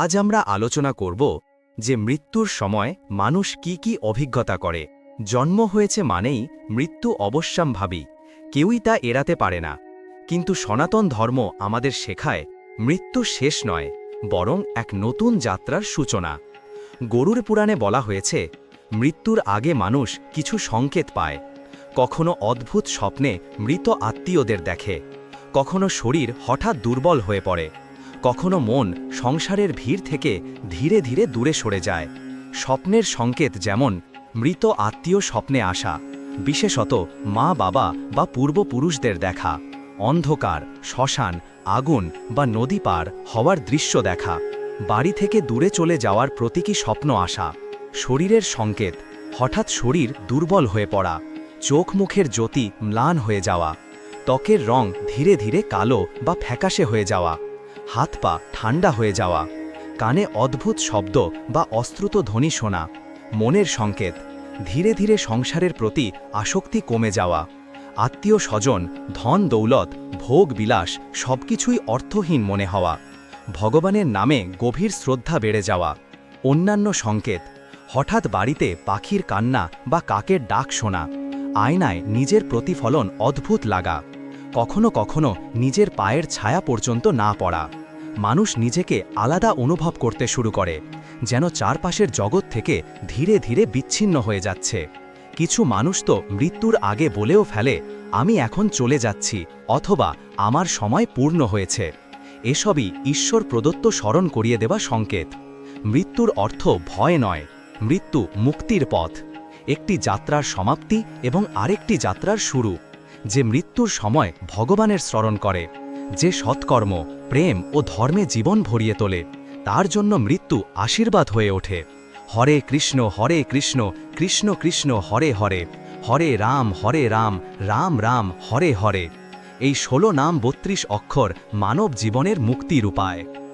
আজ আমরা আলোচনা করব যে মৃত্যুর সময় মানুষ কি কি অভিজ্ঞতা করে। জন্ম হয়েছে মানেই মৃত্যু অবশ্যম্ভাবী, কেউই তা এড়াতে পারে না। কিন্তু সনাতন ধর্ম আমাদের শেখায়, মৃত্যু শেষ নয়, বরং এক নতুন যাত্রার সূচনা। গরুর পুরাণে বলা হয়েছে, মৃত্যুর আগে মানুষ কিছু সংকেত পায়। কখনো অদ্ভুত স্বপ্নে মৃত আত্মীয়দের দেখে, কখনো শরীর হঠাৎ দুর্বল হয়ে পড়ে। কখনো মন সংসারের ভিড় থেকে ধীরে ধীরে দূরে সরে যায়। স্বপ্নের সংকেত যেমন মৃত আত্মীয় স্বপ্নে আসা, বিশেষত মা, বাবা বা পূর্বপুরুষদের দেখা, অন্ধকার, শ্মশান, আগুন বা নদী পার হওয়ার দৃশ্য দেখা, বাড়ি থেকে দূরে চলে যাওয়ার প্রতীকী স্বপ্ন আসা, শরীরের সংকেত, হঠাৎ শরীর দুর্বল হয়ে পড়া, চোখ মুখের জ্যোতি ম্লান হয়ে যাওয়া, ত্বকের রং ধীরে ধীরে কালো বা ফ্যাকাশে হয়ে যাওয়া হাত পা ঠান্ডা হয়ে যাওয়া, কানে অদ্ভুত শব্দ বা অস্ত্রুত ধ্বনি শোনা, মনের সংকেত, ধীরে ধীরে সংসারের প্রতি আসক্তি কমে যাওয়া, আত্মীয় স্বজন, ধন দৌলত, ভোগ বিলাস সবকিছুই অর্থহীন মনে হওয়া, ভগবানের নামে গভীর শ্রদ্ধা বেড়ে যাওয়া, অন্যান্য সংকেত, হঠাৎ বাড়িতে পাখির কান্না বা কাকের ডাক শোনা, আয়নায় নিজের প্রতিফলন অদ্ভুত লাগা, কখনো কখনো নিজের পায়ের ছায়া পর্যন্ত না পড়া। মানুষ নিজেকে আলাদা অনুভব করতে শুরু করে, যেন চারপাশের জগৎ থেকে ধীরে ধীরে বিচ্ছিন্ন হয়ে যাচ্ছে। কিছু মানুষ তো মৃত্যুর আগে বলেও ফেলে, আমি এখন চলে যাচ্ছি, অথবা আমার সময় পূর্ণ হয়েছে। এসবই ঈশ্বর প্রদত্ত স্মরণ করিয়ে দেওয়া সংকেত। মৃত্যুর অর্থ ভয় নয়, মৃত্যু মুক্তির পথ। একটি যাত্রার সমাপ্তি এবং আরেকটি যাত্রার শুরু, যে মৃত্যুর সময় ভগবানের স্মরণ করে, যে সৎকর্ম প্রেম ও ধর্মে জীবন ভরিয়ে তোলে। তার জন্য মৃত্যু আশীর্বাদ হয়ে ওঠে। হরে কৃষ্ণ হরে কৃষ্ণ কৃষ্ণ কৃষ্ণ, হরে হরে। হরে রাম হরে রাম রাম রাম, হরে হরে। এই ষোলো নাম বত্রিশ অক্ষর মানব জীবনের মুক্তির উপায়